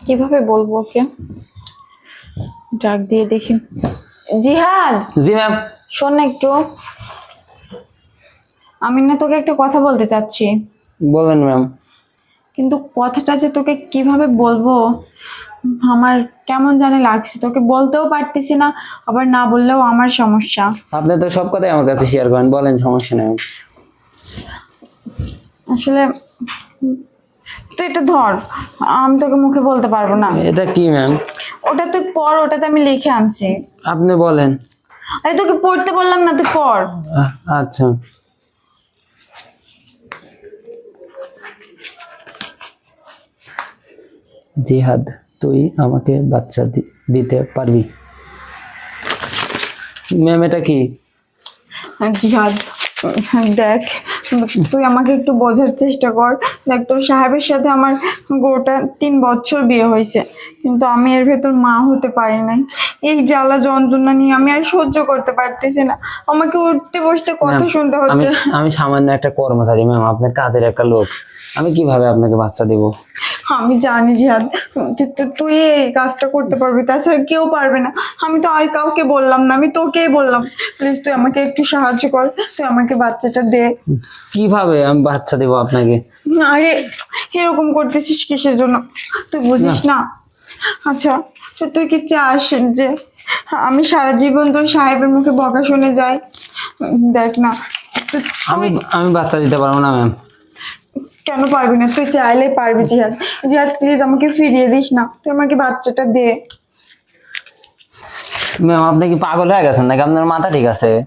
কীভাবে বলব ওকে? ডাক দিয়ে দেখি। জিহাদ! জি ম্যাম। শোন না একটু। আমি না তোকে একটা কথা বলতে চাচ্ছি। বলেন ম্যাম। কিন্তু কথাটা যে তোকে কীভাবে বলব আমার কেমন জানি লাগছে। তোকে বলতেও পারতেছি না আবার না বললেও আমার সমস্যা। আপনি তো সব কথাই আমার কাছে শেয়ার করেন বলেন সমস্যা নেই। আসলে তুই এটা ধর আমি তোকে মুখে বলতে পারব না। এটা কি ম্যাম ওটা তুই পড় ওটাতে আমি লিখে আনছি। আপনি বলেন। আরে তোকে পড়তে বললাম না তুই পড়। আচ্ছা। জিহাদ তুই আমাকে বাচ্চা দিতে পারবি? ম্যাম এটা কি? জিহাদ দেখ। তুই আমাকে একটু বোঝার চেষ্টা কর দেখ তোর সাহেবের সাথে আমার গোটা তিন বছর বিয়ে হয়েছে কিন্তু আমি এর ভেতর মা হতে পারি নাই। এই জ্বালা যন্ত্রণা নিয়ে আমি আর সহ্য করতে পারতেছি না। আমাকে উঠতে বসতে কথা শুনতে হচ্ছে। আমি সামান্য একটা কর্মচারী ম্যাম আপনার কাজের একটা লোক। আমি কীভাবে আপনাকে বাচ্চা দেব? আমি জানি জিহাদ তুই এই কাজটা করতে পারবি তাছাড়া কেউ পারবে না। আমি তো আর কাউকে বললাম না আমি তোকেই বললাম প্লিজ তুই আমাকে একটু সাহায্য কর তুই আমাকে বাচ্চাটা দে। কীভাবে আমি বাচ্চা দেব আপনাকে? আরে এরকম করতেছিস কিসের জন্য? তুই বুঝিস না। আচ্ছা তো তুই কি চাস যে আমি সারা জীবন তোর সাহেবের মুখে বকা শুনে যাই? দেখ না আমি আমি বাচ্চা দিতে পারব না ম্যাম কেন পারবি না? তুই চাইলে পারবি জিহাদ। জিহাদ প্লিজ আমাকে ফিরিয়ে দিস না। তুই আমাকে বাচ্চাটা দে। ম্যাম আপনি কি পাগল হয়ে গেছেন নাকি? আপনার মাথা ঠিক আছে?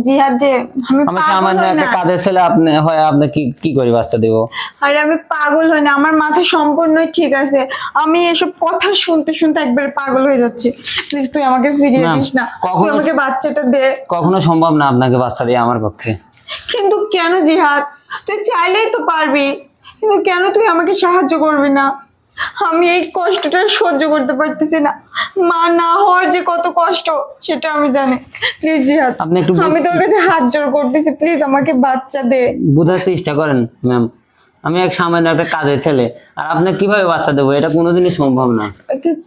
জিহাদ যে আমি সামান্য একটা কাজের ছেলে আপনি হয় আপনি কি কি করে বাচ্চা দেব? আরে আমি পাগল হই না। আমার মাথা সম্পূর্ণই ঠিক আছে। আমি এসব কথা শুনতে শুনতে একবার পাগল হয়ে যাচ্ছি। প্লিজ তুই আমাকে ফিরিয়ে দিস না। তুই কখনো- আমাকে বাচ্চাটা দে। কখনো সম্ভব না আপনাকে বাচ্চা দিয়ে আমার পক্ষে। কিন্তু কেন জিহাদ? তুই চাইলেই তো পারবি কিন্তু কেন তুই আমাকে সাহায্য করবি না? আমি এই কষ্টটা সহ্য করতে পারতেছি না। মা না হওয়ার যে কত কষ্ট সেটা আমি জানি। প্লিজ জিহাদ আপনি একটু আমি তোর কাছে হাত জোর করতেছি। প্লিজ আমাকে বাচ্চা দে। বোঝার চেষ্টা করেন ম্যাম আমি এক সামান্য একটা কাজের ছেলে। আর আপনি কীভাবে বাচ্চা দেবো? এটা কোনোদিনই সম্ভব না।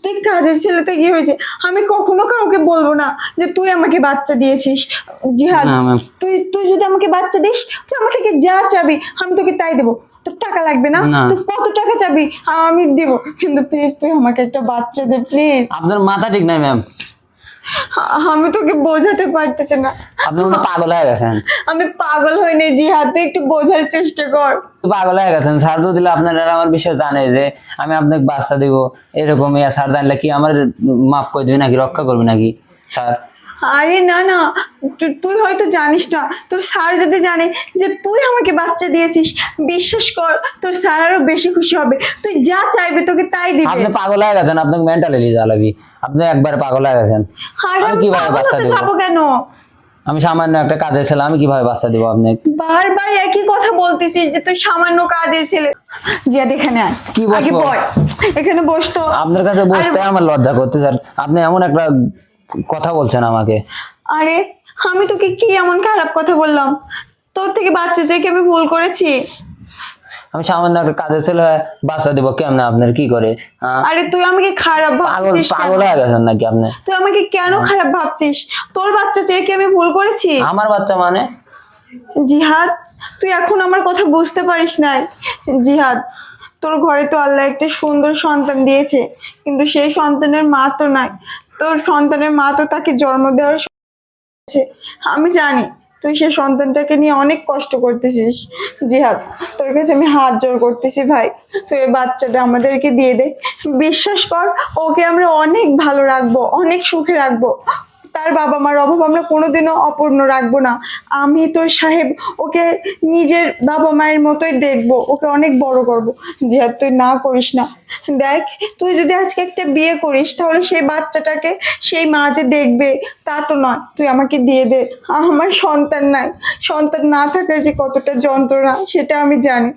তুই কাজের ছেলেতে কি হয়েছে? আমি কখনো কাউকে বলব না যে তুই আমাকে বাচ্চা দিয়েছিস। জিহাদ না তুই তুই যদি আমাকে বাচ্চা দিস তুই আমার থেকে যা চাবি আমি তোকে তাই দেবো। তোর টাকা লাগবে না? না। তুই কত টাকা চাবি? আমি দিব। কিন্তু প্লিজ তুই আমাকে একটা বাচ্চা দে প্লিজ আপনার মাথা ঠিক নাই ম্যাম আমি তোকে বোঝাতে পারতেছি না। আপনি মনে পাগল হয়ে গেছেন। আমি পাগল হইনি জিহাদ তুই একটু বোঝার চেষ্টা কর। পাগল হয়ে গেছেন। স্যার তো দিলে আপনারা আমার বিষয় জানে যে আমি আপনাকে বাচ্চা দিব। এরকম ইয়া স্যার জানলে কি আমার মাফ করে দিবে নাকি রক্ষা করবে নাকি? স্যার আরে না না তুই হয়তো জানিস না তোর স্যার যদি জানে যে তুই আমাকে বাচ্চা দিয়েছিস বিশ্বাস কর তোর স্যার আরও বেশি খুশি হবে। তুই যা চাইবে তোকে তাই দিবে। আপনি পাগল হয়ে গেছেন আপনাকে মেন্টালি জ্বালাবি। আপনি একবার পাগল হয়ে গেছেন। আরে আমি আমি কীভাবে বাচ্চা দেবো? কেন? আমি সামান্য একটা কাজের ছেলে আমি কীভাবে বাচ্চা দিব আপনাকে বারবার একই কথা বলতেছিস যে তুই সামান্য কাজের ছেলে। জিয়াদ এখানে আয়। কি বসবো? বয় এখানে বসতো আপনার কাছে বসতে আমার লজ্জা করতে স্যার আপনি এমন একটা কথা বলছেন আমাকে। আরে আমি তোকে কি এমন খারাপ কথা বললাম? তোর থেকে বাচ্চা চেয়ে আমি ভুল করেছি? আমি সামান্য একটা কাজের ছেলে বাচ্চা দিব কেমন আপনার কি করে? হ্যাঁ? আরে তুই আমাকে খারাপ ভাবছিস পাগল হয়ে গেছেন নাকি আপনি? তুই আমাকে কেন খারাপ ভাবছিস? তোর বাচ্চা চেয়ে কি আমি ভুল করেছি? আমার বাচ্চা মানে? জিহাদ তুই এখন আমার কথা বুঝতে পারিস নাই। জিহাদ তোর ঘরে তো আল্লাহ একটা সুন্দর সন্তান দিয়েছে, কিন্তু সেই সন্তানের মা তো নাই। তোর সন্তানের মা তো তাকে জন্ম দেওয়ার আমি জানি, তুই সেই সন্তানটাকে নিয়ে অনেক কষ্ট করতেছিস। জিহাদ, তোর কাছে আমি হাত জোর করতেছি ভাই। তুই এই বাচ্চাটা আমাদেরকে দিয়ে দে। বিশ্বাস কর, ওকে আমরা অনেক ভালো রাখব, অনেক সুখে রাখব। তার বাবা মার অভাব আমরা কোনোদিনও অপূর্ণ রাখব না। আমি তোর সাহেব, ওকে নিজের বাবা মায়ের মতোই দেখব, ওকে অনেক বড় করব। জিহাদ তুই না করিস না। দেখ, তুই যদি আজকে একটা বিয়ে করিস, তাহলে সেই বাচ্চাটাকে সেই মা যে দেখবে, তা তো নয়। তুই আমাকে দিয়ে দে। আমার সন্তান নাই। সন্তান না থাকার যে কতটা যন্ত্রণা, সেটা আমি জানি।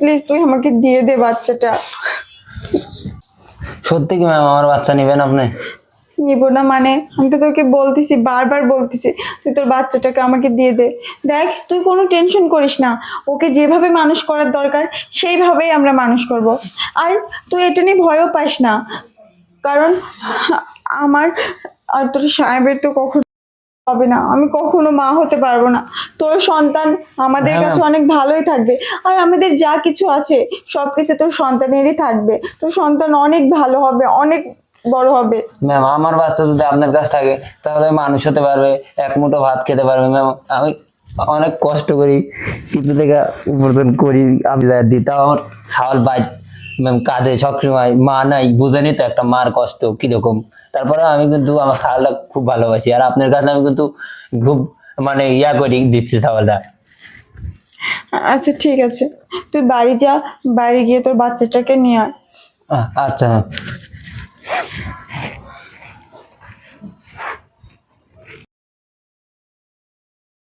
প্লিজ, তুই আমাকে দিয়ে দে বাচ্চাটা। সত্যি কি ম্যাম, আমার বাচ্চা নেবেন আপনি? নিব না মানে আমি তো তোকে বলতেছি বারবার বলতেছি তুই তোর বাচ্চাটাকে আমাকে দিয়ে দে। দেখ তুই কোনো টেনশন করিস না ওকে যেভাবে মানুষ করার দরকার সেইভাবেই আমরা মানুষ করব। আর তুই এটা নিয়ে ভয়ও পাস না কারণ আমার আর তোর সাহেবের তো কখনো হবে না আমি কখনো মা হতে পারব না। তোর সন্তান আমাদের হ্যাঁ, কাছে অনেক ভালোই থাকবে আর আমাদের যা কিছু আছে সব কিছু তোর সন্তানেরই থাকবে। তোর সন্তান অনেক ভালো হবে অনেক বড় হবে। ম্যাম আমার বাচ্চা যদি আপনার কাছে থাকে তাহলে মানুষ হতে পারবে এক মুঠো ভাত খেতে পারবে। ম্যাম আমি অনেক কষ্ট করি কিছু থেকে উপার্জন করি আমি দিই তাও আমার ছাওয়াল বাই ম্যাম কাঁদে সবসময়। মা নাই বুঝেনি তো একটা মার কষ্ট কীরকম। তারপরে আমি কিন্তু আমার ছাওয়ালটা খুব ভালোবাসি। আর আপনার কাছে আমি কিন্তু খুব মানে ইয়া করি দিচ্ছি ছাওয়ালটা আচ্ছা ঠিক আছে। তুই বাড়ি যা বাড়ি গিয়ে তোর বাচ্চাটাকে নিয়ে আয়। আচ্ছা